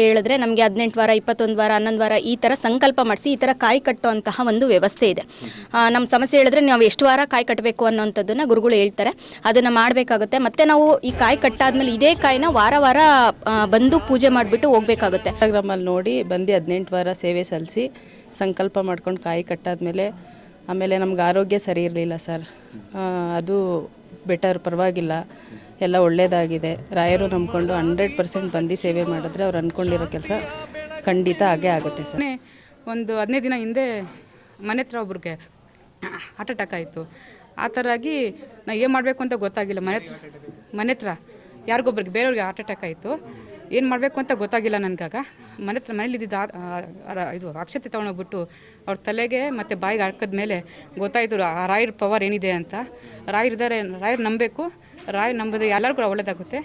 ಹೇಳಿದ್ರೆ ನಮಗೆ ಹದಿನೆಂಟು ವಾರ, ಇಪ್ಪತ್ತೊಂದು ವಾರ, ಹನ್ನೊಂದು ವಾರ ಈ ಥರ ಸಂಕಲ್ಪ ಮಾಡಿಸಿ, ಈ ಥರ ಕಾಯಿ ಕಟ್ಟುವಂತಹ ಒಂದು ವ್ಯವಸ್ಥೆ ಇದೆ. ನಮ್ಮ ಸಮಸ್ಯೆ ಹೇಳಿದ್ರೆ ನಾವು ಎಷ್ಟು ವಾರ ಕಾಯಿ ಕಟ್ಟಬೇಕು ಅನ್ನೋಂಥದ್ದನ್ನು ಗುರುಗಳು ಹೇಳ್ತಾರೆ. ಅದನ್ನು ಮಾಡಬೇಕಾಗುತ್ತೆ. ಮತ್ತೆ ನಾವು ಈ ಕಾಯಿ ಕಟ್ಟಾದ್ಮೇಲೆ ಇದೇ ಕಾಯಿನ ವಾರ ವಾರ ಬಂದು ಪೂಜೆ ಮಾಡಿಬಿಟ್ಟು ಹೋಗಬೇಕಾಗುತ್ತೆ. ಇನ್ಸ್ಟಾಗ್ರಾಮಲ್ಲಿ ನೋಡಿ ಬಂದು ಹದಿನೆಂಟು ವಾರ ಸೇವೆ ಸಲ್ಲಿಸಿ ಸಂಕಲ್ಪ ಮಾಡ್ಕೊಂಡು ಕಾಯಿ ಕಟ್ಟಾದ್ಮೇಲೆ ಆಮೇಲೆ ನಮ್ಗೆ ಆರೋಗ್ಯ ಸರಿ ಇರಲಿಲ್ಲ ಸರ್. ಅದು ಬೆಟರ್ ಪರವಾಗಿಲ್ಲ. ಎಲ್ಲ ಒಳ್ಳೆಯದಾಗಿದೆ ರಾಯರು ನಂಬಿಕೊಂಡು ಹಂಡ್ರೆಡ್ ಪರ್ಸೆಂಟ್ ಬಂದು ಸೇವೆ ಮಾಡಿದ್ರೆ ಅವ್ರು ಅಂದ್ಕೊಂಡಿರೋ ಕೆಲಸ ಖಂಡಿತ ಹಾಗೆ ಆಗುತ್ತೆ ಸರ್. ಒಂದು ಹದಿನೈದು ದಿನ ಹಿಂದೆ ಮನೆ ಹತ್ರ ಒಬ್ರಿಗೆ ಹಾರ್ಟ್ ಅಟ್ಯಾಕ್ ಆಯಿತು. ಆ ಥರ ಆಗಿ ನಾ ಏನು ಮಾಡಬೇಕು ಅಂತ ಗೊತ್ತಾಗಿಲ್ಲ. ಮನೆ ಹತ್ರ ಮನೆ ಹತ್ರ ಯಾರಿಗೊಬ್ರಿಗೆ, ಬೇರೆಯವ್ರಿಗೆ ಹಾರ್ಟ್ ಅಟ್ಯಾಕ್ ಆಯಿತು. ಏನು ಮಾಡಬೇಕು ಅಂತ ಗೊತ್ತಾಗಿಲ್ಲ ನನಗಾಗ. ಮನೆ ಹತ್ರ ಮನೇಲಿ ಇದ್ದಿದ್ದು ಆ- ಆ- ಆ- ಇದು ಅಕ್ಷತೆ ತೊಗೊಂಡೋಗ್ಬಿಟ್ಟು ಅವ್ರ ತಲೆಗೆ ಮತ್ತು ಬಾಯಿಗೆ ಹಾಕಿದ್ಮೇಲೆ ಗೊತ್ತಾಯಿತು ರಾಯರ ಪವರ್ ಏನಿದೆ ಅಂತ. ರಾಯರಿದ್ದಾರೆ, ರಾಯರ್ ನಂಬಬೇಕು. ರಾಯ್ ನಂಬಿದ್ರೆ ಎಲ್ಲರಿಗೂ ಕೂಡ ಒಳ್ಳೇದಾಗುತ್ತೆ.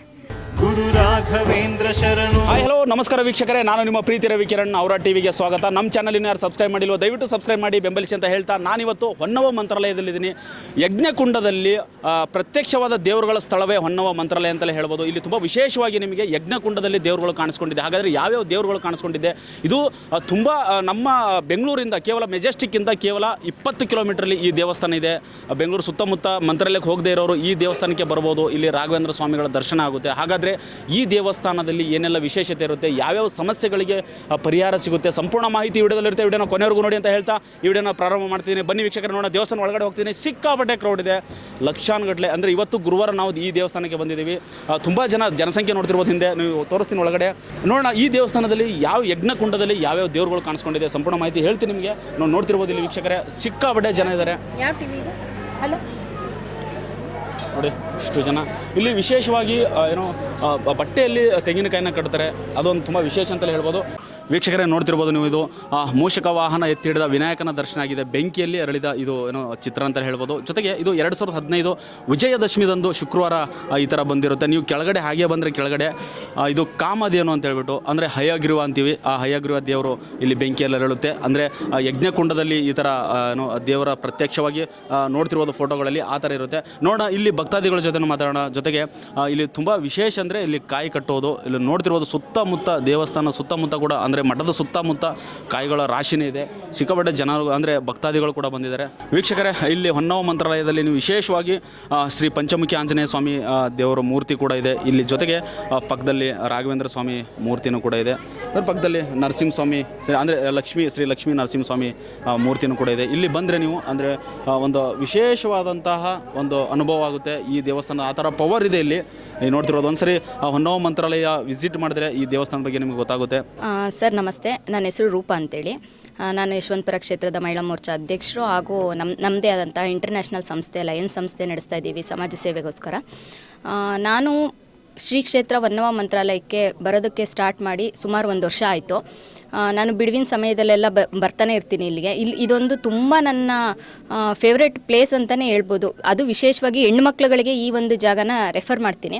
ಗುರು ರಾಘವೇಂದ್ರ ಶರಣು. ಹಲೋ ನಮಸ್ಕಾರ ವೀಕ್ಷಕರೇ, ನಾನು ನಿಮ್ಮ ಪ್ರೀತಿ ರವಿ ಕಿರಣ್, ಅವರ ಟಿವಿಗೆ ಸ್ವಾಗತ. ನಮ್ಮ ಚಾನಲ್ ಇನ್ನು ಯಾರು ಸಬ್ಸ್ಕ್ರೈಬ್ ಮಾಡಿಲ್ಲ ದಯವಿಟ್ಟು ಸಬ್ಸ್ಕ್ರೈಬ್ ಮಾಡಿ, ಬೆಂಬಲಿಸಿ ಅಂತ ಹೇಳ್ತಾ, ನಾನಿವತ್ತು ಹೊನ್ನವ ಮಂತ್ರಾಲಯದಲ್ಲಿದ್ದೀನಿ. ಯಜ್ಞಕುಂಡದಲ್ಲಿ ಪ್ರತ್ಯಕ್ಷವಾದ ದೇವರುಗಳ ಸ್ಥಳವೇ ಹೊನ್ನವ ಮಂತ್ರಾಲಯ ಅಂತಲೇ ಹೇಳ್ಬೋದು. ಇಲ್ಲಿ ತುಂಬ ವಿಶೇಷವಾಗಿ ನಿಮಗೆ ಯಜ್ಞಕುಂಡದಲ್ಲಿ ದೇವರುಗಳು ಕಾಣಿಸ್ಕೊಂಡಿದೆ. ಹಾಗಾದರೆ ಯಾವ್ಯಾವ ದೇವರುಗಳು ಕಾಣಿಸ್ಕೊಂಡಿದೆ? ಇದು ತುಂಬ ನಮ್ಮ ಬೆಂಗಳೂರಿಂದ, ಕೇವಲ ಮೆಜೆಸ್ಟಿಕ್ಕಿಂದ ಕೇವಲ ಇಪ್ಪತ್ತು ಕಿಲೋಮೀಟ್ರಲ್ಲಿ ಈ ದೇವಸ್ಥಾನ ಇದೆ. ಬೆಂಗಳೂರು ಸುತ್ತಮುತ್ತ ಮಂತ್ರಾಲಯಕ್ಕೆ ಹೋಗದೇ ಇರೋರು ಈ ದೇವಸ್ಥಾನಕ್ಕೆ ಬರ್ಬೋದು. ಇಲ್ಲಿ ರಾಘವೇಂದ್ರ ಸ್ವಾಮಿಗಳ ದರ್ಶನ ಆಗುತ್ತೆ. ಹಾಗಾದರೆ ಈ ದೇವಸ್ಥಾನದಲ್ಲಿ ಏನೆಲ್ಲ ವಿಶೇಷತೆ ಇರುತ್ತೆ, ಯಾವ್ಯಾವ ಸಮಸ್ಯೆಗಳಿಗೆ ಪರಿಹಾರ ಸಿಗುತ್ತೆ, ಸಂಪೂರ್ಣ ಮಾಹಿತಿ ವಿಡಿಯೋದಲ್ಲಿರುತ್ತೆ ವಿಡಿಯೋನ ಕೊನೆವರೆಗೂ ನೋಡಿ ಅಂತ ಹೇಳ್ತಾ ಈ ವಿಡಿಯೋನ ಪ್ರಾರಂಭ ಮಾಡ್ತೀನಿ. ಬನ್ನಿ ವೀಕ್ಷಕರು, ನೋಡೋಣ. ದೇವಸ್ಥಾನ ಒಳಗಡೆ ಹೋಗ್ತೀನಿ. ಸಿಕ್ಕಾಪಟ್ಟೆ ಕ್ರೌಡ್ ಇದೆ. ಲಕ್ಷಾನುಗಟ್ಟಲೆ, ಅಂದರೆ ಇವತ್ತು ಗುರುವಾರ ನಾವು ಈ ದೇವಸ್ಥಾನಕ್ಕೆ ಬಂದಿದ್ದೀವಿ. ತುಂಬ ಜನ ಜನಸಂಖ್ಯೆ ನೋಡ್ತಿರ್ಬೋದು ಹಿಂದೆ. ನೀವು ತೋರಿಸ್ತೀನಿ ಒಳಗಡೆ. ನೋಡೋಣ, ಈ ದೇವಸ್ಥಾನದಲ್ಲಿ ಯಾವ ಯಜ್ಞಕುಂಡದಲ್ಲಿ ಯಾವ್ಯಾವ ದೇವರುಗಳು ಕಾಣಿಸ್ಕೊಂಡಿದೆ. ಸಂಪೂರ್ಣ ಮಾಹಿತಿ ಹೇಳ್ತೀನಿ ನಿಮಗೆ. ನಾವು ನೋಡ್ತಿರ್ಬೋದು ಇಲ್ಲಿ ವೀಕ್ಷಕರೇ. ಸಿಕ್ಕಾಪಟ್ಟೆ ಜನ ಇದ್ದಾರೆ. ಹಲೋ ನೋಡಿ ಇಷ್ಟು ಜನ. ಇಲ್ಲಿ ವಿಶೇಷವಾಗಿ ಏನೋ ಬಟ್ಟೆಯಲ್ಲಿ ತೆಂಗಿನಕಾಯಿನ ಕಟ್ತಾರೆ. ಅದೊಂದು ತುಂಬ ವಿಶೇಷ ಅಂತಲೇ ಹೇಳ್ಬೋದು. ವೀಕ್ಷಕರೇ ನೋಡ್ತಿರ್ಬೋದು ನೀವು ಇದು ಆ, ಮೂಷಕ ವಾಹನ ಎತ್ತಿ ಹಿಡಿದ ವಿನಾಯಕನ ದರ್ಶನ ಆಗಿದೆ. ಬೆಂಕಿಯಲ್ಲಿ ಅರಳಿದ ಇದು ಏನೋ ಚಿತ್ರ ಅಂತ ಹೇಳ್ಬೋದು. ಜೊತೆಗೆ ಇದು ಎರಡು ಸಾವಿರದ ಹದಿನೈದು ವಿಜಯದಶಮಿದಂದು ಶುಕ್ರವಾರ ಈ ಥರ ಬಂದಿರುತ್ತೆ. ನೀವು ಕೆಳಗಡೆ ಹಾಗೆ ಬಂದರೆ ಕೆಳಗಡೆ ಇದು ಕಾಮಧೇನು ಅಂತ ಹೇಳ್ಬಿಟ್ಟು ಅಂದರೆ ಹಯಗ್ರೀವ ಅಂತೀವಿ. ಆ ಹಯಗ್ರೀವ ದೇವರು ಇಲ್ಲಿ ಬೆಂಕಿಯಲ್ಲಿ ಅರಳುತ್ತೆ. ಅಂದರೆ ಯಜ್ಞಕುಂಡದಲ್ಲಿ ಈ ಥರ ಏನು ದೇವರ ಪ್ರತ್ಯಕ್ಷವಾಗಿ ನೋಡ್ತಿರ್ಬೋದು ಫೋಟೋಗಳಲ್ಲಿ ಆ ಥರ ಇರುತ್ತೆ. ನೋಡೋಣ ಇಲ್ಲಿ ಭಕ್ತಾದಿಗಳ ಜೊತೆ ಮಾತಾಡೋಣ. ಜೊತೆಗೆ ಇಲ್ಲಿ ತುಂಬ ವಿಶೇಷ ಅಂದರೆ ಇಲ್ಲಿ ಕಾಯಿ ಕಟ್ಟೋದು. ಇಲ್ಲಿ ನೋಡ್ತಿರ್ಬೋದು ಸುತ್ತಮುತ್ತ ದೇವಸ್ಥಾನ ಸುತ್ತಮುತ್ತ ಕೂಡ ಅಂದರೆ ಮಠದ ಸುತ್ತಮುತ್ತ ಕಾಯಿಗಳ ರಾಶಿನೇ ಇದೆ. ಸಿಕ್ಕಾಪಟ್ಟೆ ಜನರು ಅಂದರೆ ಭಕ್ತಾದಿಗಳು ಕೂಡ ಬಂದಿದ್ದಾರೆ. ವೀಕ್ಷಕರೇ, ಇಲ್ಲಿ ಹೊನ್ನವ ಮಂತ್ರಾಲಯದಲ್ಲಿ ನೀವು ವಿಶೇಷವಾಗಿ ಶ್ರೀ ಪಂಚಮುಖಿ ಆಂಜನೇಯ ಸ್ವಾಮಿ ದೇವರ ಮೂರ್ತಿ ಕೂಡ ಇದೆ. ಇಲ್ಲಿ ಜೊತೆಗೆ ಪಕ್ಕದಲ್ಲಿ ರಾಘವೇಂದ್ರ ಸ್ವಾಮಿ ಮೂರ್ತಿನೂ ಕೂಡ ಇದೆ. ಅದರ ಪಕ್ಕದಲ್ಲಿ ನರಸಿಂಹಸ್ವಾಮಿ ಸರಿ ಅಂದರೆ, ಲಕ್ಷ್ಮೀ, ಶ್ರೀ ಲಕ್ಷ್ಮೀ ನರಸಿಂಹಸ್ವಾಮಿ ಮೂರ್ತಿನೂ ಕೂಡ ಇದೆ. ಇಲ್ಲಿ ಬಂದರೆ ನೀವು, ಅಂದರೆ ಒಂದು ವಿಶೇಷವಾದಂತಹ ಒಂದು ಅನುಭವ ಆಗುತ್ತೆ. ಈ ದೇವಸ್ಥಾನ ಆ ಥರ ಪವರ್ ಇದೆ ಇಲ್ಲಿ. ನೀವು ನೋಡ್ತಿರೋದು. ಒಂದ್ಸರಿ ಆ ಮಂತ್ರಾಲಯ ವಿಸಿಟ್ ಮಾಡಿದ್ರೆ ಈ ದೇವಸ್ಥಾನದ ಬಗ್ಗೆ ನಿಮಗೆ ಗೊತ್ತಾಗುತ್ತೆ. ಸರ್, ನಮಸ್ತೆ. ನನ್ನ ಹೆಸರು ರೂಪ ಅಂತೇಳಿ. ನಾನು ಯಶವಂತಪುರ ಕ್ಷೇತ್ರದ ಮಹಿಳಾ ಮೋರ್ಚಾ ಅಧ್ಯಕ್ಷರು ಹಾಗೂ ನಮ್ಮ ನಮ್ಮದೇ ಆದಂಥ ಇಂಟರ್ನ್ಯಾಷನಲ್ ಸಂಸ್ಥೆ ಲಯನ್ಸ್ ಸಂಸ್ಥೆ ನಡೆಸ್ತಾ ಇದ್ದೀವಿ ಸಮಾಜ ಸೇವೆಗೋಸ್ಕರ. ನಾನು ಶ್ರೀ ಕ್ಷೇತ್ರ ವನ್ನವ ಮಂತ್ರಾಲಯಕ್ಕೆ ಬರೋದಕ್ಕೆ ಸ್ಟಾರ್ಟ್ ಮಾಡಿ ಸುಮಾರು ಒಂದು ವರ್ಷ ಆಯಿತು. ನಾನು ಬಿಡುವಿನ ಸಮಯದಲ್ಲೆಲ್ಲ ಬ, ಬರ್ತಾನೆ ಇರ್ತೀನಿ ಇಲ್ಲಿಗೆ. ಇಲ್ಲಿ ಇದೊಂದು ತುಂಬ ನನ್ನ ಫೇವ್ರೆಟ್ ಪ್ಲೇಸ್ ಅಂತಲೇ ಹೇಳ್ಬೋದು. ಅದು ವಿಶೇಷವಾಗಿ ಹೆಣ್ಮಕ್ಳುಗಳಿಗೆ ಈ ಒಂದು ಜಾಗನ ರೆಫರ್ ಮಾಡ್ತೀನಿ.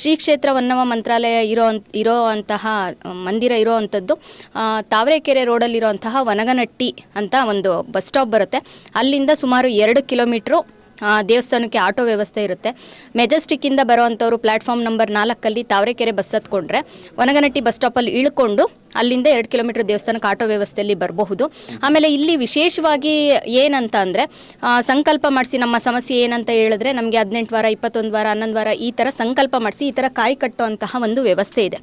ಶ್ರೀ ಕ್ಷೇತ್ರ ವನ್ನವ ಮಂತ್ರಾಲಯ ಇರೋ ಇರೋ ಅಂತಹ ಮಂದಿರ ಇರೋ ಅಂಥದ್ದು ತಾವರೆಕೆರೆ ರೋಡಲ್ಲಿರುವಂತಹ ವನಗನಟ್ಟಿ ಅಂತ ಒಂದು ಬಸ್ ಸ್ಟಾಪ್ ಬರುತ್ತೆ. ಅಲ್ಲಿಂದ ಸುಮಾರು ಎರಡು ಕಿಲೋಮೀಟ್ರು ದೇವಸ್ಥಾನಕ್ಕೆ ಆಟೋ ವ್ಯವಸ್ಥೆ ಇರುತ್ತೆ. ಮೆಜೆಸ್ಟಿಕ್ಕಿಂದ ಬರೋವಂಥವ್ರು ಪ್ಲ್ಯಾಟ್ಫಾರ್ಮ್ ನಂಬರ್ ನಾಲ್ಕಲ್ಲಿ ತಾವರೆಕೆರೆ ಬಸ್ ಹತ್ಕೊಂಡ್ರೆ, ವನಗನಟ್ಟಿ ಬಸ್ ಸ್ಟಾಪಲ್ಲಿ ಇಳ್ಕೊಂಡು ಅಲ್ಲಿಂದ ಎರಡು ಕಿಲೋಮೀಟರ್ ದೇವಸ್ಥಾನಕ್ಕೆ ಆಟೋ ವ್ಯವಸ್ಥೆಯಲ್ಲಿ ಬರಬಹುದು. ಆಮೇಲೆ ಇಲ್ಲಿ ವಿಶೇಷವಾಗಿ ಏನಂತ ಅಂದರೆ ಸಂಕಲ್ಪ ಮಾಡಿಸಿ ನಮ್ಮ ಸಮಸ್ಯೆ ಏನಂತ ಹೇಳಿದ್ರೆ, ನಮಗೆ ಹದಿನೆಂಟು ವಾರ, ಇಪ್ಪತ್ತೊಂದು ವಾರ, ಹನ್ನೊಂದು ವಾರ ಈ ಥರ ಸಂಕಲ್ಪ ಮಾಡಿಸಿ ಈ ಥರ ಕಾಯಿ ಕಟ್ಟುವಂತಹ ಒಂದು ವ್ಯವಸ್ಥೆ ಇದೆ.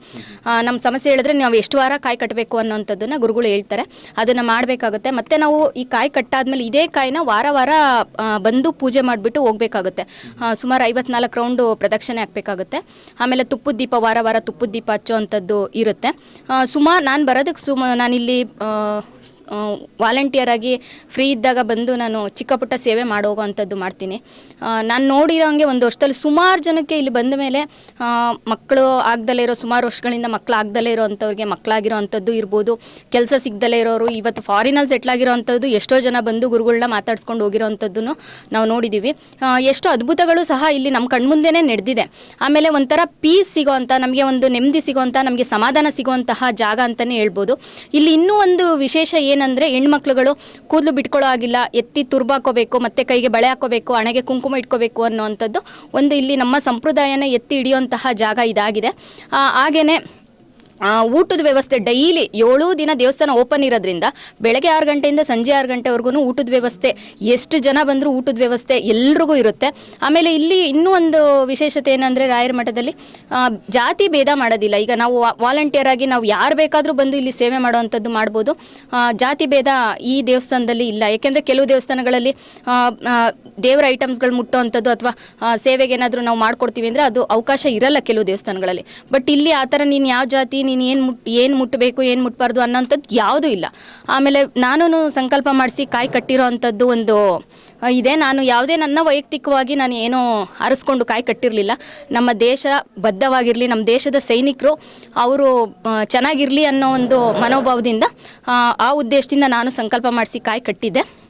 ನಮ್ಮ ಸಮಸ್ಯೆ ಹೇಳಿದ್ರೆ ನಾವು ಎಷ್ಟು ವಾರ ಕಾಯಿ ಕಟ್ಟಬೇಕು ಅನ್ನೋಂಥದ್ದನ್ನು ಗುರುಗಳು ಹೇಳ್ತಾರೆ. ಅದನ್ನು ಮಾಡಬೇಕಾಗುತ್ತೆ. ಮತ್ತು ನಾವು ಈ ಕಾಯಿ ಕಟ್ಟಾದ್ಮೇಲೆ ಇದೇ ಕಾಯಿನ ವಾರ ವಾರ ಬಂದು ಪೂಜೆ ಮಾಡಿಬಿಟ್ಟು ಹೋಗಬೇಕಾಗುತ್ತೆ. ಸುಮಾರು ಐವತ್ನಾಲ್ಕು ರೌಂಡು ಪ್ರದಕ್ಷಿಣೆ ಹಾಕಬೇಕಾಗುತ್ತೆ. ಆಮೇಲೆ ತುಪ್ಪದ ದೀಪ ವಾರ ವಾರ ತುಪ್ಪದ ದೀಪ ಹಚ್ಚುವಂಥದ್ದು ಇರುತ್ತೆ. ಸುಮಾರು ನಾನು ಬರೋದಕ್ಕೆ ಸುಮ ನಾನಿಲ್ಲಿ ವಾಲಂಟಿಯರ್ ಆಗಿ ಫ್ರೀ ಇದ್ದಾಗ ಬಂದು ನಾನು ಚಿಕ್ಕ ಪುಟ್ಟ ಸೇವೆ ಮಾಡೋಗುವಂಥದ್ದು ಮಾಡ್ತೀನಿ. ನಾನು ನೋಡಿರೋ ಹಂಗೆ ಒಂದು ವರ್ಷದಲ್ಲಿ ಸುಮಾರು ಜನಕ್ಕೆ ಇಲ್ಲಿ ಬಂದ ಮೇಲೆ ಮಕ್ಕಳು ಆಗ್ದಲೇ ಇರೋ, ಸುಮಾರು ವರ್ಷಗಳಿಂದ ಮಕ್ಕಳು ಆಗ್ದಲೇ ಇರೋ ಅಂಥವ್ರಿಗೆ ಮಕ್ಕಳಾಗಿರೋ ಅಂಥದ್ದು ಇರ್ಬೋದು. ಕೆಲಸ ಸಿಗ್ದಲೇ ಇರೋರು, ಇವತ್ತು ಫಾರಿನಲ್ಲಿ ಸೆಟ್ಲ್ ಆಗಿರೋ ಅಂಥದ್ದು, ಎಷ್ಟೋ ಜನ ಬಂದು ಗುರುಗಳನ್ನ ಮಾತಾಡ್ಸ್ಕೊಂಡು ಹೋಗಿರೋ ಅಂಥದ್ದನ್ನು ನಾವು ನೋಡಿದ್ದೀವಿ ಎಷ್ಟೋ ಅದ್ಭುತಗಳು ಸಹ ಇಲ್ಲಿ ನಮ್ಮ ಕಣ್ಮುಂದೆನೇ ನಡೆದಿದೆ. ಆಮೇಲೆ ಒಂಥರ ಪೀಸ್ ಸಿಗೋವಂಥ ನಮಗೆ ಒಂದು ನೆಮ್ಮದಿ ಸಿಗೋವಂಥ ನಮಗೆ ಸಮಾಧಾನ ಸಿಗುವಂತಹ ಜಾಗ ಅಂತಲೇ ಹೇಳ್ಬೋದು. ಇಲ್ಲಿ ಇನ್ನೂ ಒಂದು ವಿಶೇಷ ಏನಂದರೆ ಹೆಣ್ಮಕ್ಳುಗಳು ಕೂದಲು ಬಿಟ್ಕೊಳ್ಳೋ ಆಗಿಲ್ಲ ಎತ್ತಿ ತುರ್ಬಾಕೋಬೇಕು, ಮತ್ತೆ ಕೈಗೆ ಬಳೆ ಹಾಕೋಬೇಕು, ಹಣೆಗೆ ಕುಂಕುಮ ಇಟ್ಕೋಬೇಕು ಅನ್ನೋವಂಥದ್ದು ಒಂದು ಇಲ್ಲಿ ನಮ್ಮ ಸಂಪ್ರದಾಯನ ಎತ್ತಿ ಹಿಡಿಯುವಂತಹ ಜಾಗ ಇದಾಗಿದೆ. ಹಾಗೆಯೇ ಊಟದ ವ್ಯವಸ್ಥೆ ಡೈಲಿ ಏಳು ದಿನ ದೇವಸ್ಥಾನ ಓಪನ್ ಇರೋದ್ರಿಂದ ಬೆಳಗ್ಗೆ ಆರು ಗಂಟೆಯಿಂದ ಸಂಜೆ ಆರು ಗಂಟೆವರೆಗೂ ಊಟದ ವ್ಯವಸ್ಥೆ, ಎಷ್ಟು ಜನ ಬಂದರೂ ಊಟದ ವ್ಯವಸ್ಥೆ ಎಲ್ರಿಗೂ ಇರುತ್ತೆ. ಆಮೇಲೆ ಇಲ್ಲಿ ಇನ್ನೂ ಒಂದು ವಿಶೇಷತೆ ಏನಂದರೆ ರಾಯರ ಮಠದಲ್ಲಿ ಜಾತಿ ಭೇದ ಮಾಡೋದಿಲ್ಲ. ಈಗ ನಾವು ವಾಲಂಟಿಯರ್ ಆಗಿ ನಾವು ಯಾರು ಬೇಕಾದರೂ ಬಂದು ಇಲ್ಲಿ ಸೇವೆ ಮಾಡುವಂಥದ್ದು ಮಾಡ್ಬೋದು. ಜಾತಿ ಭೇದ ಈ ದೇವಸ್ಥಾನದಲ್ಲಿ ಇಲ್ಲ. ಯಾಕೆಂದರೆ ಕೆಲವು ದೇವಸ್ಥಾನಗಳಲ್ಲಿ ದೇವರ ಐಟಮ್ಸ್ಗಳು ಮುಟ್ಟುವಂಥದ್ದು ಅಥವಾ ಸೇವೆಗೆ ಏನಾದರೂ ನಾವು ಮಾಡ್ಕೊಡ್ತೀವಿ ಅಂದರೆ ಅದು ಅವಕಾಶ ಇರಲ್ಲ ಕೆಲವು ದೇವಸ್ಥಾನಗಳಲ್ಲಿ. ಬಟ್ ಇಲ್ಲಿ ಆ ಥರ ನೀನು ಯಾವ ಜಾತಿ ನೀನು ಏನು ಮುಟ್ ಏನು ಮುಟ್ಟಬೇಕು ಏನು ಮುಟ್ಟಬಾರ್ದು ಅನ್ನೋಂಥದ್ದು ಯಾವುದೂ ಇಲ್ಲ. ಆಮೇಲೆ ನಾನು ಸಂಕಲ್ಪ ಮಾಡಿಸಿ ಕಾಯಿ ಕಟ್ಟಿರೋ ಅಂಥದ್ದು ಒಂದು ಇದೆ. ನಾನು ಯಾವುದೇ ನನ್ನ ವೈಯಕ್ತಿಕವಾಗಿ ನಾನು ಏನೋ ಅರಸ್ಕೊಂಡು ಕಾಯಿ ಕಟ್ಟಿರಲಿಲ್ಲ. ನಮ್ಮ ದೇಶ ಬದ್ಧವಾಗಿರಲಿ ನಮ್ಮ ದೇಶದ ಸೈನಿಕರು ಅವರು ಚೆನ್ನಾಗಿರಲಿ ಅನ್ನೋ ಒಂದು ಮನೋಭಾವದಿಂದ ಆ, ಉದ್ದೇಶದಿಂದ ನಾನು ಸಂಕಲ್ಪ ಮಾಡಿಸಿ ಕಾಯಿ ಕಟ್ಟಿದ್ದೆ.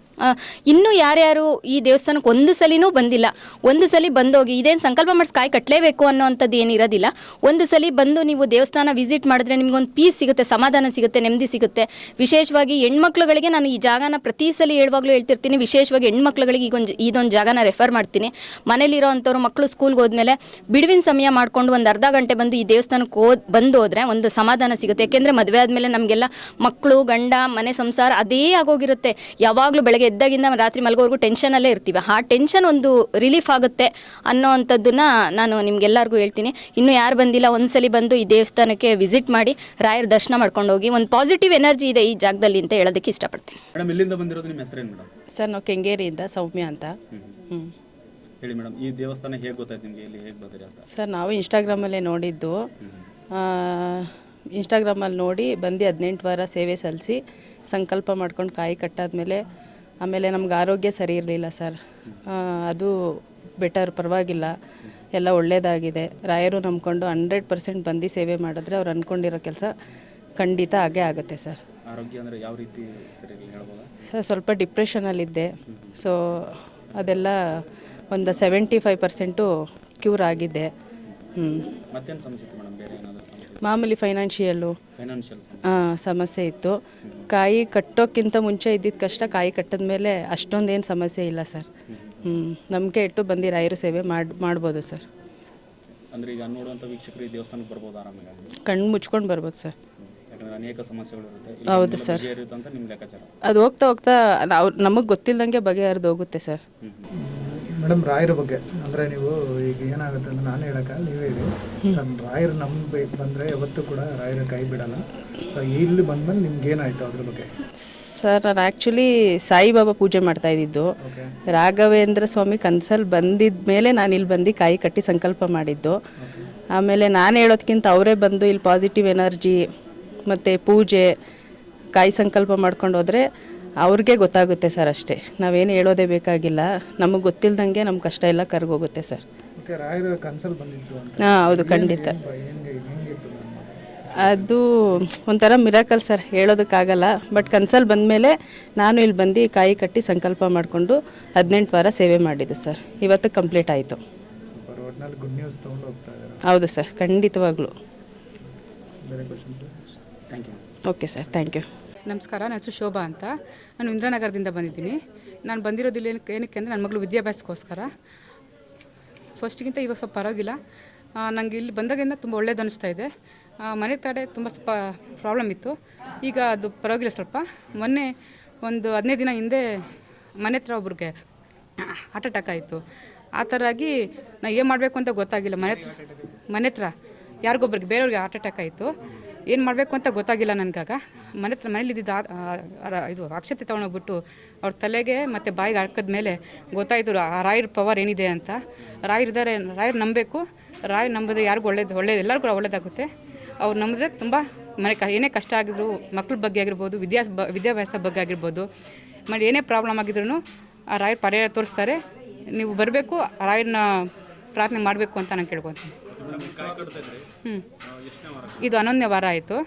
ಇನ್ನೂ ಯಾರ್ಯಾರು ಈ ದೇವಸ್ಥಾನಕ್ಕೆ ಒಂದು ಸಲಿನೂ ಬಂದಿಲ್ಲ. ಒಂದು ಸಲ ಬಂದೋಗಿ ಇದೇನು ಸಂಕಲ್ಪ ಮಾಡಿಸಿ ಕಾಯಿ ಕಟ್ಟಲೇಬೇಕು ಅನ್ನೋವಂಥದ್ದು ಏನಿರೋದಿಲ್ಲ ಒಂದು ಸಲ ಬಂದು ನೀವು ದೇವಸ್ಥಾನ ವಿಸಿಟ್ ಮಾಡಿದ್ರೆ ನಿಮ್ಗೊಂದು ಪೀಸ್ ಸಿಗುತ್ತೆ, ಸಮಾಧಾನ ಸಿಗುತ್ತೆ, ನೆಮ್ಮದಿ ಸಿಗುತ್ತೆ. ವಿಶೇಷವಾಗಿ ಹೆಣ್ಮಕ್ಳುಗಳಿಗೆ ನಾನು ಈ ಜಾಗನ ಪ್ರತಿ ಸಲ ಹೇಳುವಾಗಲೂ ಹೇಳ್ತಿರ್ತೀನಿ. ವಿಶೇಷವಾಗಿ ಹೆಣ್ಮಕ್ಳುಗಳಿಗೆ ಈಗೊಂದು ಇದೊಂದು ಜಾಗನ ರೆಫರ್ ಮಾಡ್ತೀನಿ. ಮನೇಲಿರೋ ಅಂಥವ್ರು ಮಕ್ಕಳು ಸ್ಕೂಲ್ಗೆ ಹೋದ್ಮೇಲೆ ಬಿಡುವಿನ ಸಮಯ ಮಾಡಿಕೊಂಡು ಒಂದು ಅರ್ಧ ಗಂಟೆ ಬಂದು ಈ ದೇವಸ್ಥಾನಕ್ಕೆ ಹೋದ್, ಬಂದು ಹೋದ್ರೆ ಒಂದು ಸಮಾಧಾನ ಸಿಗುತ್ತೆ. ಯಾಕೆಂದರೆ ಮದುವೆ ಆದಮೇಲೆ ನಮಗೆಲ್ಲ ಮಕ್ಕಳು ಗಂಡ, ಮನೆ, ಸಂಸಾರ ಅದೇ ಆಗೋಗಿರುತ್ತೆ. ಯಾವಾಗಲೂ ಬೆಳಗ್ಗೆ ಎದ್ದಾಗಿಂದ ರಾತ್ರಿ ಮಲಗೋವರೆಗೂ ಟೆನ್ಷನಲ್ಲೇ ಇರ್ತೀವಿ. ಆ ಟೆನ್ಷನ್ ಒಂದು ರಿಲೀಫ್ ಆಗುತ್ತೆ ಅನ್ನೋ ಅಂಥದ್ದನ್ನ ನಾನು ನಿಮ್ಗೆಲ್ಲರಿಗೂ ಹೇಳ್ತೀನಿ. ಇನ್ನು ಯಾರು ಬಂದಿಲ್ಲ ಒಂದ್ಸಲಿ ಬಂದು ಈ ದೇವಸ್ಥಾನಕ್ಕೆ ವಿಸಿಟ್ ಮಾಡಿ ರಾಯರ ದರ್ಶನ ಮಾಡ್ಕೊಂಡು ಹೋಗಿ ಒಂದು ಪಾಸಿಟಿವ್ ಎನರ್ಜಿ ಇದೆ ಈ ಜಾಗದಲ್ಲಿ ಅಂತ ಹೇಳೋದಕ್ಕೆ ಇಷ್ಟಪಡ್ತೀನಿ. ಮೇಡಮ್ ಇಲ್ಲಿಂದ ಬಂದಿರೋದು ನಿಮ್ಮ ಹೆಸರೇನು ಮೇಡಮ್? ಸರ್ ನಾವು ಕೆಂಗೇರಿಯಿಂದ ಸೌಮ್ಯ ಅಂತ. ಹ್ಞೂ ಹೇಳಿ ಮೇಡಮ್ ಈ ದೇವಸ್ಥಾನ ಹೇಗೆ ಗೊತ್ತಾಯ್ತು ನಿಮಗೆ? ಇಲ್ಲಿ ಹೇಗೆ ಬಂದಿರಿ ಅಂತ? ಸರ್ ನಾವು ಇನ್ಸ್ಟಾಗ್ರಾಮಲ್ಲೇ ನೋಡಿದ್ದು. ಇನ್ಸ್ಟಾಗ್ರಾಮಲ್ಲಿ ನೋಡಿ ಬಂದು ಹದಿನೆಂಟು ವಾರ ಸೇವೆ ಸಲ್ಲಿಸಿ ಸಂಕಲ್ಪ ಮಾಡ್ಕೊಂಡು ಕಾಯಿ ಕಟ್ಟಾದ್ಮೇಲೆ ಆಮೇಲೆ ನಮ್ಗೆ ಆರೋಗ್ಯ ಸರಿ ಇರಲಿಲ್ಲ ಸರ್. ಅದು ಬೆಟರ್ ಪರವಾಗಿಲ್ಲ. ಎಲ್ಲ ಒಳ್ಳೆಯದಾಗಿದೆ ರಾಯರು ನಂಬ್ಕೊಂಡು ಹಂಡ್ರೆಡ್ ಪರ್ಸೆಂಟ್ ಬಂದು ಸೇವೆ ಮಾಡಿದ್ರೆ ಅವ್ರು ಅಂದ್ಕೊಂಡಿರೋ ಕೆಲಸ ಖಂಡಿತ ಆಗೇ ಆಗುತ್ತೆ ಸರ್. ಆರೋಗ್ಯ ಅಂದರೆ ಯಾವ ರೀತಿ ಸರ್ ಸ್ವಲ್ಪ ಡಿಪ್ರೆಷನಲ್ಲಿದ್ದೆ ಸೊ ಅದೆಲ್ಲ ಒಂದು ಸೆವೆಂಟಿ ಫೈವ್ ಪರ್ಸೆಂಟು ಕ್ಯೂರ್ ಆಗಿದೆ ಹ್ಞೂ ಮಾಮೂಲಿ ಫೈನಾನ್ಷಿಯಲ್ಲು ಫೈನಾನ್ಷಿಯಲ್ ಸಮಸ್ಯೆ. ಇತ್ತು. ಕಾಯಿ ಕಟ್ಟೋಕ್ಕಿಂತ ಮುಂಚೆ ಇದ್ದಿದ್ದ ಕಷ್ಟ ಕಾಯಿ ಕಟ್ಟಿದ ಮೇಲೆ ಅಷ್ಟೊಂದೇನು ಸಮಸ್ಯೆ ಇಲ್ಲ ಸರ್. ಹ್ಞೂ ನಂಬಿಕೆ ಇಟ್ಟು ಬಂದು ರಾಯರು ಸೇವೆ ಮಾಡಿ ಮಾಡ್ಬೋದು ಸರ್. ಅಂದರೆ ಈಗ ನೋಡುವಂಥ ವೀಕ್ಷಕರು ಈ ದೇವಸ್ಥಾನಕ್ಕೆ ಬರ್ಬೋದು ಆರಾಮಾಗಿ? ಕಣ್ಣು ಮುಚ್ಕೊಂಡು ಬರ್ಬೋದು ಸರ್. ಯಾಕಂದರೆ ಅನೇಕ ಸಮಸ್ಯೆಗಳು ಇರುತ್ತೆ. ಹೌದು ಸರ್. ಇರುತ್ತೆ ಅಂತ ನಿಮ್ಮ ಲೆಕ್ಕಾಚಾರ. ಅದು ಹೋಗ್ತಾ ಹೋಗ್ತಾ ಅವ್ರು ನಮಗೆ ಗೊತ್ತಿಲ್ಲದಂಗೆ ಬಗೆಹರಿದು ಹೋಗುತ್ತೆ ಸರ್. ಮೇಡಮ್ ರಾಯರ ಬಗ್ಗೆ. ಅಂದರೆ ನೀವು ಈಗ ಏನಾಗುತ್ತೆ ಅಂತ ನಾನು ಹೇಳಕ್ಕ ನೀವು ಹೇಳಿ. ಸರ್ ರಾಯರು ನಂಬಿ ಬಂದ್ರೆ ಯಾವತ್ತೂ ಕೂಡ ರಾಯರ ಕೈ ಬಿಡಲ್ಲ. ಸೊ ಇಲ್ಲಿ ಬಂದ್ಮೇಲೆ ನಿಮ್ಗೆ ಏನಾಯ್ತು ಅದ್ರ ಬಗ್ಗೆ? ಸರ್ ನಾನು ಆ್ಯಕ್ಚುಲಿ ಸಾಯಿಬಾಬಾ ಪೂಜೆ ಮಾಡ್ತಾ ಇದ್ದಿದ್ದು. ರಾಘವೇಂದ್ರ ಸ್ವಾಮಿ ಕನ್ಸಲ್ ಬಂದಿದ್ದ ಮೇಲೆ ನಾನು ಇಲ್ಲಿ ಬಂದು ಕಾಯಿ ಕಟ್ಟಿ ಸಂಕಲ್ಪ ಮಾಡಿದ್ದು. ಆಮೇಲೆ ನಾನು ಹೇಳೋದಕ್ಕಿಂತ ಅವರೇ ಬಂದು ಇಲ್ಲಿ ಪಾಸಿಟಿವ್ ಎನರ್ಜಿ ಮತ್ತು ಪೂಜೆ ಕಾಯಿ ಸಂಕಲ್ಪ ಮಾಡ್ಕೊಂಡು ಹೋದರೆ ಅವ್ರಿಗೆ ಗೊತ್ತಾಗುತ್ತೆ ಸರ್ ಅಷ್ಟೇ. ನಾವೇನು ಹೇಳೋದೇ ಬೇಕಾಗಿಲ್ಲ. ನಮಗೆ ಗೊತ್ತಿಲ್ದಂಗೆ ನಮ್ಮ ಕಷ್ಟ ಎಲ್ಲ ಕರ್ಗೋಗುತ್ತೆ ಸರ್. ಓಕೆ ರಾಯರ ಕನ್ಸಲ್ ಬಂದಿತ್ತು ಅಂತ. ಹಾಂ ಹೌದು ಖಂಡಿತ. ಅದು ಒಂಥರ ಮಿರಾಕಲ್ ಸರ್ ಹೇಳೋದಕ್ಕಾಗಲ್ಲ. ಬಟ್ ಕನ್ಸಲ್ಲಿ ಬಂದಮೇಲೆ ನಾನು ಇಲ್ಲಿ ಬಂದು ಕಾಯಿ ಕಟ್ಟಿ ಸಂಕಲ್ಪ ಮಾಡಿಕೊಂಡು ಹದಿನೆಂಟು ವಾರ ಸೇವೆ ಮಾಡಿದ್ದು ಸರ್. ಇವತ್ತು ಕಂಪ್ಲೀಟ್ ಆಯಿತು. ಹೌದು ಸರ್ ಖಂಡಿತವಾಗ್ಲೂ. Okay sir thank you. ನಮಸ್ಕಾರ, ನನ್ನ ಹೆಸರು ಶೋಭಾ ಅಂತ. ನಾನು ಇಂದ್ರಾನಗರದಿಂದ ಬಂದಿದ್ದೀನಿ. ನಾನು ಬಂದಿರೋದಿಲ್ಲ ಏನಕ್ಕೆ ಏನಕ್ಕೆ ಅಂದರೆ ನನ್ನ ಮಗಳು ವಿದ್ಯಾಭ್ಯಾಸಕ್ಕೋಸ್ಕರ. ಫಸ್ಟ್ಗಿಂತ ಇವಾಗ ಸ್ವಲ್ಪ ಪರವಾಗಿಲ್ಲ. ನನಗೆ ಇಲ್ಲಿ ಬಂದಾಗಿಂದ ತುಂಬ ಒಳ್ಳೇದು ಅನಿಸ್ತಾ ಇದೆ. ಮನೆ ಕಡೆ ತುಂಬ ಸ್ವಲ್ಪ ಪ್ರಾಬ್ಲಮ್ ಇತ್ತು. ಈಗ ಅದು ಪರವಾಗಿಲ್ಲ ಸ್ವಲ್ಪ. ಮೊನ್ನೆ ಒಂದು ಹದಿನೈದು ದಿನ ಹಿಂದೆ ಮನೆ ಹತ್ರ ಒಬ್ರಿಗೆ ಹಾರ್ಟ್ ಅಟ್ಯಾಕ್ ಆಯಿತು. ಆ ಥರ ಆಗಿ ನಾ ಏನು ಮಾಡಬೇಕು ಅಂತ ಗೊತ್ತಾಗಿಲ್ಲ. ಮನೆ ಮನೆ ಹತ್ರ ಯಾರಿಗೊಬ್ರಿಗೆ ಬೇರೆಯವ್ರಿಗೆ ಹಾರ್ಟ್ ಅಟ್ಯಾಕ್ ಆಯಿತು. ಏನು ಮಾಡಬೇಕು ಅಂತ ಗೊತ್ತಾಗಿಲ್ಲ ನನಗಾಗ. ಮನೆ ಹತ್ರ ಮನೇಲಿ ಇದ್ದಿದ್ದು ಆ- ಆ- ಆ- ಇದು ಅಕ್ಷತೆ ತೊಗೊಂಡೋಗ್ಬಿಟ್ಟು ಅವ್ರ ತಲೆಗೆ ಮತ್ತು ಬಾಯಿಗೆ ಹಾಕಿದ್ಮೇಲೆ ಗೊತ್ತಾಯಿತು, ಆ, ರಾಯರ ಪವರ್ ಏನಿದೆ ಅಂತ. ರಾಯರಿದ್ದಾರೆ ರಾಯರು ನಂಬಬೇಕು. ರಾಯರು ನಂಬಿದ್ರೆ ಯಾರಿಗೂ ಒಳ್ಳೇದು ಒಳ್ಳೇದು, ಎಲ್ಲರಿಗೂ ಕೂಡ ಒಳ್ಳೇದಾಗುತ್ತೆ. ಅವ್ರು ನಂಬಿದ್ರೆ ತುಂಬ ಮನೆ ಕ, ಏನೇ ಕಷ್ಟ ಆಗಿದ್ರು, ಮಕ್ಳ ಬಗ್ಗೆ ಆಗಿರ್ಬೋದು, ವಿದ್ಯಾಸ ಬ, ವಿದ್ಯಾಭ್ಯಾಸ ಬಗ್ಗೆ ಆಗಿರ್ಬೋದು ಮತ್ತು ಏನೇ ಪ್ರಾಬ್ಲಮ್ ಆಗಿದ್ರು ಆ ರಾಯರ್ ಪರಿಹಾರ ತೋರಿಸ್ತಾರೆ. ನೀವು ಬರಬೇಕು ರಾಯರನ್ನ ಪ್ರಾರ್ಥನೆ ಮಾಡಬೇಕು ಅಂತ ನಾನು ಕೇಳ್ಕೊತೀನಿ. ಇದು ಹನ್ನೊಂದನೇ ವಾರ ಆಯಿತು.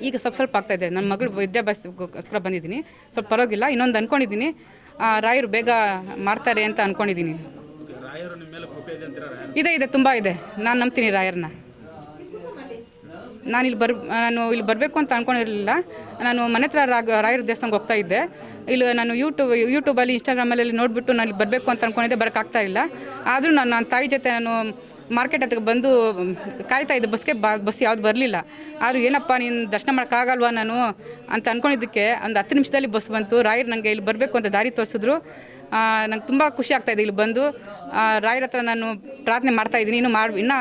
ಈಗ ಸ್ವಲ್ಪ ಸ್ವಲ್ಪ ಆಗ್ತಾ ಇದೆ. ನನ್ನ ಮಗಳು ವಿದ್ಯಾಭ್ಯಾಸಕ್ಕೋಸ್ಕರ ಬಂದಿದ್ದೀನಿ. ಸ್ವಲ್ಪ ಪರವಾಗಿಲ್ಲ ಇನ್ನೊಂದು ಅಂದ್ಕೊಂಡಿದ್ದೀನಿ ಆ, ರಾಯರು ಬೇಗ ಮಾಡ್ತಾರೆ ಅಂತ ಅಂದ್ಕೊಂಡಿದ್ದೀನಿ ಇದೆ ಇದೆ ತುಂಬ ಇದೆ. ನಾನು ನಂಬ್ತೀನಿ ರಾಯರನ್ನ ನಾನು ಇಲ್ಲಿ ಬರ್ ನಾನು ಇಲ್ಲಿ ಬರಬೇಕು ಅಂತ ಅಂದ್ಕೊಂಡಿರಲಿಲ್ಲ ನಾನು ಮನೆ ಹತ್ರ ರಾಗ, ರಾಯರ ದೇವಸ್ಥಾನಕ್ಕೆ ಹೋಗ್ತಾ ಇದ್ದೆ. ಇಲ್ಲಿ ನಾನು ಯೂಟ್ಯೂಬ್ ಯೂಟ್ಯೂಬಲ್ಲಿ ಇನ್ಸ್ಟಾಗ್ರಾಮಲ್ಲಿ ನೋಡಿಬಿಟ್ಟು ನಾನು ಇಲ್ಲಿ ಬರಬೇಕು ಅಂತ ಅಂದ್ಕೊಂಡಿದ್ದೆ ಬರೋಕ್ಕಾಗ್ತಾ ಇಲ್ಲ. ಆದರೂ ನಾನು, ನನ್ನ ತಾಯಿ ಜೊತೆ ನಾನು ಮಾರ್ಕೆಟ್ ಹತ್ರ ಬಂದು ಕಾಯ್ತಾ ಇದ್ದೆ, ಬಸ್ಗೆ ಬಾ, ಬಸ್ ಯಾವ್ದು ಬರಲಿಲ್ಲ. ಆದರೂ ಏನಪ್ಪ, ನೀನು ದರ್ಶನ ಮಾಡೋಕ್ಕಾಗಲ್ವಾ ನಾನು ಅಂತ ಅಂದ್ಕೊಂಡಿದ್ದಕ್ಕೆ ಒಂದು ಹತ್ತು ನಿಮಿಷದಲ್ಲಿ ಬಸ್ ಬಂತು. ರಾಯರು ನನಗೆ ಇಲ್ಲಿ ಬರಬೇಕು ಅಂತ ದಾರಿ ತೋರಿಸಿದ್ರು. ನಂಗೆ ತುಂಬ ಖುಷಿ ಆಗ್ತಾಯಿದೆ ಇಲ್ಲಿ ಬಂದು. ರಾಯರ ಹತ್ರ ನಾನು ಪ್ರಾರ್ಥನೆ ಮಾಡ್ತಾ ಇದ್ದೀನಿ. ಇನ್ನೂ ಮಾಡಿ, ಇನ್ನೂ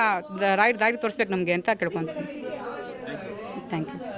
ರಾಯರು ದಾರಿ ತೋರಿಸ್ಬೇಕು ನಮಗೆ ಅಂತ ಕೇಳ್ಕೊತೀನಿ. Thank you